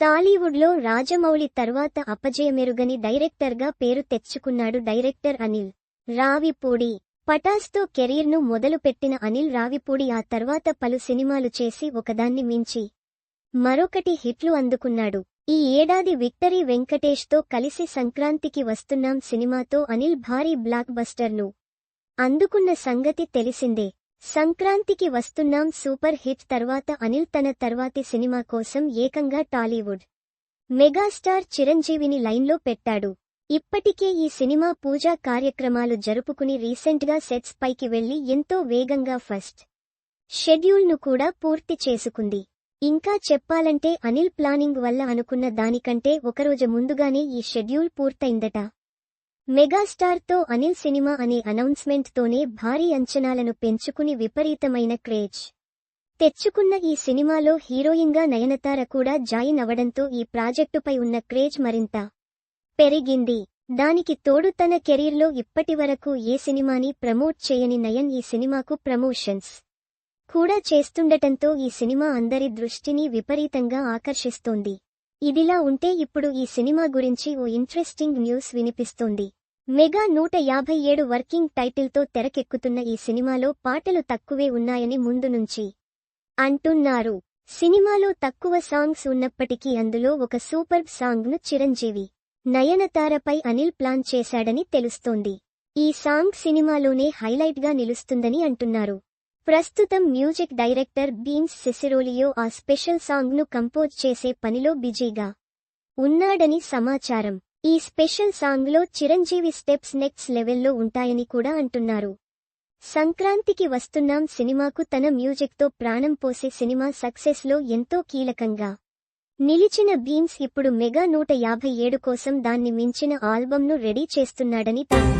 టాలీవుడ్లో రాజమౌళి తర్వాత అపజయమెరుగని డైరెక్టర్గా పేరు తెచ్చుకున్నాడు డైరెక్టర్ అనిల్ రావిపూడి. పటాస్తో కెరీర్ను మొదలుపెట్టిన అనిల్ రావిపూడి ఆ తర్వాత పలు సినిమాలు చేసి ఒకదాన్ని మించి మరొకటి హిట్లు అందుకున్నాడు. ఈ ఏడాది విక్టరీ వెంకటేష్తో కలిసి సంక్రాంతికి వస్తున్నాం సినిమాతో అనిల్ భారీ బ్లాక్ బస్టర్ను అందుకున్న సంగతి తెలిసిందే. సంక్రాంతికి వస్తున్నాం సూపర్ హిట్ తర్వాత అనిల్ తన తర్వాతి సినిమా కోసం ఏకంగా టాలీవుడ్ మెగాస్టార్ చిరంజీవిని లైన్లో పెట్టాడు. ఇప్పటికే ఈ సినిమా పూజా కార్యక్రమాలు జరుపుకుని రీసెంట్గా సెట్స్ పైకి వెళ్ళి ఎంతో వేగంగా ఫస్ట్ షెడ్యూల్ను కూడా పూర్తి చేసుకుంది. ఇంకా చెప్పాలంటే అనిల్ ప్లానింగ్ వల్ల అనుకున్న దానికంటే ఒకరోజు ముందుగానే ఈ షెడ్యూల్ పూర్తయిందట. మెగాస్టార్తో అనిల్ సినిమా అనే అనౌన్స్మెంట్తోనే భారీ అంచనాలను పెంచుకుని విపరీతమైన క్రేజ్. తెచ్చుకున్న ఈ సినిమాలో హీరోయిన్గా నయనతార కూడా జాయిన్ అవడంతో ఈ ప్రాజెక్టుపై ఉన్న క్రేజ్ మరింత పెరిగింది. దానికి తోడు తన కెరీర్లో ఇప్పటివరకు ఏ సినిమాని ప్రమోట్ చేయని నయన్ ఈ సినిమాకు ప్రమోషన్స్ కూడా చేస్తుండటంతో ఈ సినిమా అందరి దృష్టిని విపరీతంగా ఆకర్షిస్తోంది. ఇదిలా ఉంటే ఇప్పుడు ఈ సినిమా గురించి ఓ ఇంట్రెస్టింగ్ న్యూస్ వినిపిస్తోంది. మెగా నూట యాభై ఏడు వర్కింగ్ టైటిల్తో తెరకెక్కుతున్న ఈ సినిమాలో పాటలు తక్కువే ఉన్నాయని ముందు నుంచి అంటున్నారు. సినిమాలో తక్కువ సాంగ్స్ ఉన్నప్పటికీ అందులో ఒక సూపర్ సాంగ్ను చిరంజీవి నయనతారపై అనిల్ ప్లాన్ చేశాడని తెలుస్తోంది. ఈ సాంగ్ సినిమాలోనే హైలైట్గా నిలుస్తుందని అంటున్నారు. ప్రస్తుతం మ్యూజిక్ డైరెక్టర్ బీన్స్ సిసిరోలియో ఆ స్పెషల్ సాంగ్ను కంపోజ్ చేసే పనిలో బిజీగా ఉన్నాడని సమాచారం. ఈ స్పెషల్ సాంగ్లో చిరంజీవి స్టెప్స్ నెక్స్ట్ లెవెల్లో ఉంటాయని కూడా అంటున్నారు. సంక్రాంతికి వస్తున్నాం సినిమాకు తన మ్యూజిక్తో ప్రాణం పోసే సినిమా సక్సెస్లో ఎంతో కీలకంగా. నిలిచిన బీన్స్ ఇప్పుడు మెగా నూట యాభై ఏడు కోసం దాన్ని మించిన ఆల్బంను రెడీ చేస్తున్నాడని తాను